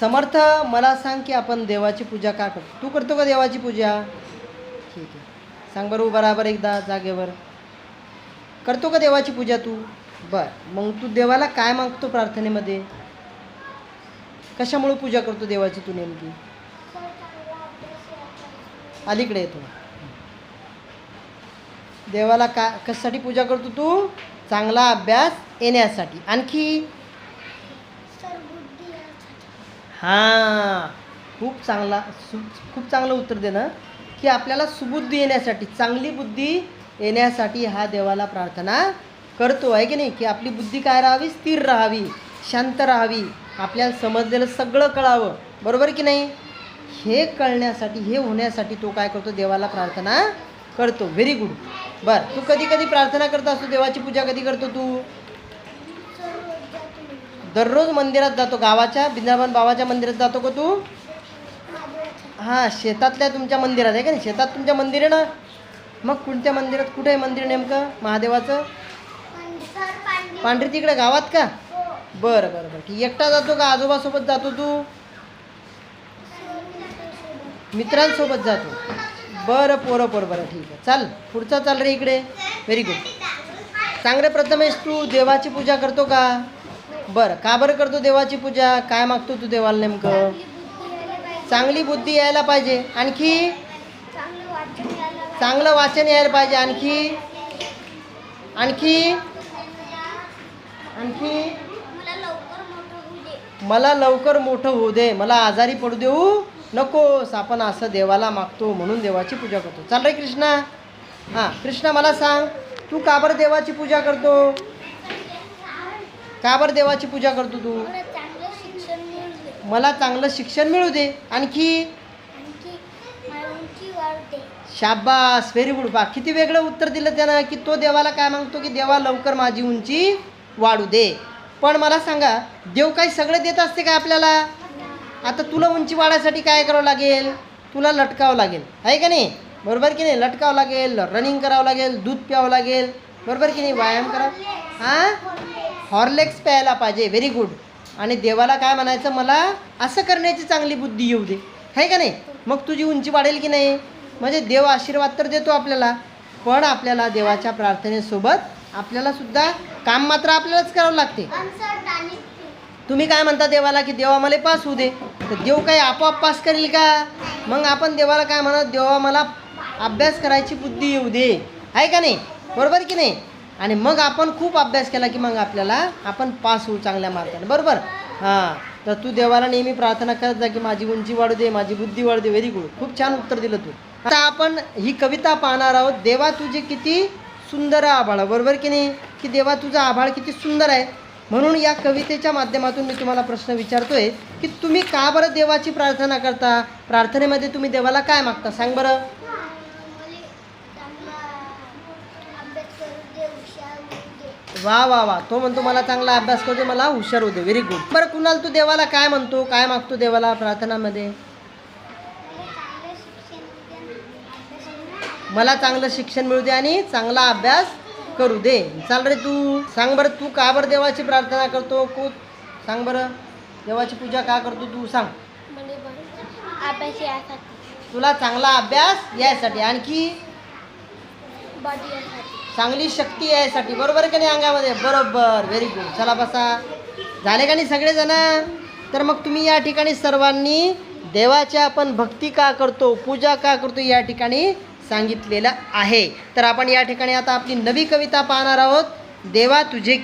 समर्थ मला सांग की आपण देवाची पूजा का करतो? तू करतो का देवाची पूजा? ठीक आहे. सांग बरं बराबर बरं एकदा जागेवर. करतो का देवाची पूजा तू? बर. मग तू देवाला काय मागतो प्रार्थनेमध्ये? कशामुळे पूजा करतो देवाची तू नेमकी? अलीकडे येतो देवाला का कशासाठी पूजा करतो तू? चांगला अभ्यास येण्यासाठी. आणखी हां. खूप चांगला सु खूप चांगलं उत्तर देणं की आपल्याला सुबुद्धी येण्यासाठी चांगली बुद्धी येण्यासाठी हा देवाला प्रार्थना करतो आहे की नाही? की आपली बुद्धी काय राहावी? स्थिर राहावी शांत राहावी. आपल्याला समजलेलं सगळं कळावं. बरोबर की नाही? हे कळण्यासाठी हे होण्यासाठी तो काय करतो? देवाला प्रार्थना करतो. व्हेरी गुड बरं. तू कधी कधी प्रार्थना करत असतो? देवाची पूजा कधी करतो तू? दररोज मंदिरात जातो. गावाच्या बिंदाबन बाबाच्या मंदिरात जातो का तू? हां शेतातल्या तुमच्या मंदिरात आहे का नाही? शेतात तुमच्या मंदिर आहे ना? मग कोणत्या मंदिरात? कुठे आहे मंदिर नेमकं? महादेवाचं? पांढरी तिकडे गावात का? बरं बरं बरं. ठीक. एकटा जातो का? आजोबासोबत जातो तू? मित्रांसोबत जातो. बरं पोरं पोरं बरं. ठीक आहे. चाल. पुढचा चाल रे इकडे. व्हेरी गुड चांगलं प्रथमेश तू देवाची पूजा करतो का? बरं का बरं करतो देवाची पूजा? काय मागतो तू देवाला नेमकं? चांगली बुद्धी यायला पाहिजे. आणखी? चांगलं वाचन यायला पाहिजे आणखी? आणखी? आणखी? मला लवकर मोठं होऊ दे. मला आजारी पडू देऊ नकोस. आपण असं देवाला मागतो म्हणून देवाची पूजा करतो. चाल रे कृष्णा. हां कृष्णा मला सांग तू का बरं देवाची पूजा करतो? का बरं देवाची पूजा करतो तू? मला चांगलं शिक्षण मिळू दे. आणखी? शाबास व्हेरी गुड बा किती वेगळं उत्तर दिलं त्यानं की तो देवाला काय मागतो की देवा लवकर माझी उंची वाढू दे. पण मला सांगा देव काही सगळं देत असते का आपल्याला? आता तुला उंची वाढायसाठी काय करावं लागेल? तुला लटकावं लागेल. आहे का नाही? बरोबर की नाही? लटकावं लागेल रनिंग करावं लागेल दूध प्यावं लागेल. बरोबर की नाही? व्यायाम करावं हां? हॉर्लेक्स प्यायला पाहिजे व्हेरी गुड आणि देवाला काय म्हणायचं मला असं करण्याची चांगली बुद्धी येऊ दे. आहे का नाही? मग तुझी उंची वाढेल की नाही? म्हणजे देव आशीर्वाद तर देतो आपल्याला पण आपल्याला देवाच्या प्रार्थनेसोबत आपल्याला सुद्धा काम मात्र आपल्यालाच करावं लागते. तुम्ही काय म्हणता देवाला की देवा मला पास होऊ दे. तर देव काही आपोआप पास करेल का? मग आपण देवाला काय म्हणत देवा मला अभ्यास करायची बुद्धी येऊ दे. आहे का नाही? बरोबर की नाही? आणि मग आपण खूप अभ्यास केला की मग आपल्याला आपण पास होऊ चांगल्या मार्गाने. बरोबर? हां. तर तू देवाला नेहमी प्रार्थना करत जा की माझी उंची वाढू दे माझी बुद्धी वाढू दे. व्हेरी गुड खूप छान उत्तर दिलं तू. आता आपण ही कविता पाहणार आहोत देवा तुझे किती सुंदर आभाळ. बरोबर की नाही? की देवा तुझा आभाळ किती सुंदर आहे? म्हणून या कवितेच्या माध्यमातून मी तुम्हाला प्रश्न विचारतोय की तुम्ही का बरं देवाची प्रार्थना करता? प्रार्थनेमध्ये तुम्ही देवाला काय मागता? सांग बरं. वा वा वा. तो म्हणतो मला चांगला अभ्यास करू दे मला हुशार होते व्हेरी गुड बरं कुणाल तू देवाला काय म्हणतो? काय मागतो देवाला प्रार्थनामध्ये? मला चांगलं शिक्षण मिळू दे आणि चांगला अभ्यास करू दे. चाल रे तू. सांग बरं तू का बरं देवाची प्रार्थना करतो? को सांग बरं. देवाची पूजा का करतो तू? सांग. यासाठी. तुला चांगला अभ्यास यायसाठी आणखी? यासाठी. चांगली शक्ती आहे साठी बरोबर का नाही अंगामध्ये? बरोबर. व्हेरी गुड चला बसा. झाले का नाही सगळेजण? तर मग तुम्ही या ठिकाणी सर्वांनी देवाच्या आपण भक्ती का करतो पूजा का करतो या ठिकाणी सांगितलेलं आहे. तर आपण या ठिकाणी आता आपली नवी कविता पाहणार आहोत. देवा तुझे